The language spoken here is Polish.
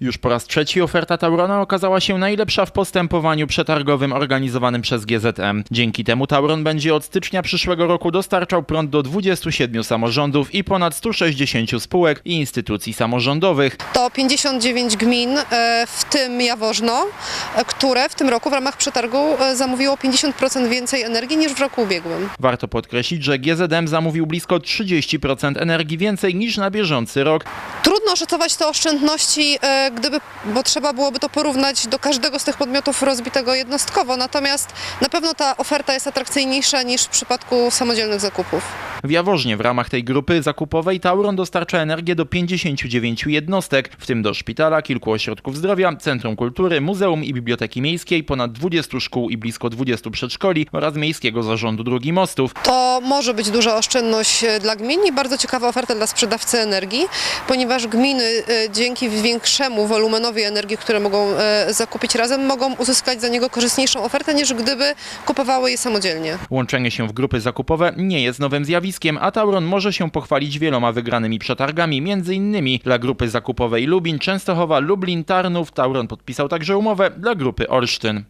Już po raz trzeci oferta Taurona okazała się najlepsza w postępowaniu przetargowym organizowanym przez GZM. Dzięki temu Tauron będzie od stycznia przyszłego roku dostarczał prąd do 27 samorządów i ponad 160 spółek i instytucji samorządowych. To 59 gmin, e, w tym Jaworzno, e, które w tym roku w ramach przetargu e, zamówiło 50% więcej energii niż w roku ubiegłym. Warto podkreślić, że GZM zamówił blisko 30% energii więcej niż na bieżący rok. Trudno szacować te oszczędności, gdyby, bo trzeba byłoby to porównać do każdego z tych podmiotów rozbitego jednostkowo, natomiast na pewno ta oferta jest atrakcyjniejsza niż w przypadku samodzielnych zakupów. W Jaworznie w ramach tej grupy zakupowej Tauron dostarcza energię do 59 jednostek, w tym do szpitala, kilku ośrodków zdrowia, Centrum Kultury, Muzeum i Biblioteki Miejskiej, ponad 20 szkół i blisko 20 przedszkoli oraz Miejskiego Zarządu Dróg i Mostów. To może być duża oszczędność e, dla gmin i bardzo ciekawa oferta dla sprzedawcy energii, ponieważ gminy e, dzięki większemu wolumenowi energii, które mogą e, zakupić razem, mogą uzyskać za niego korzystniejszą ofertę niż gdyby kupowały je samodzielnie. Łączenie się w grupy zakupowe nie jest nowym zjawiskiem, a Tauron może się pochwalić wieloma wygranymi przetargami, m.in. dla grupy zakupowej Lubin, Częstochowa, Lublin, Tarnów. Tauron podpisał także umowę dla grupy Olsztyn.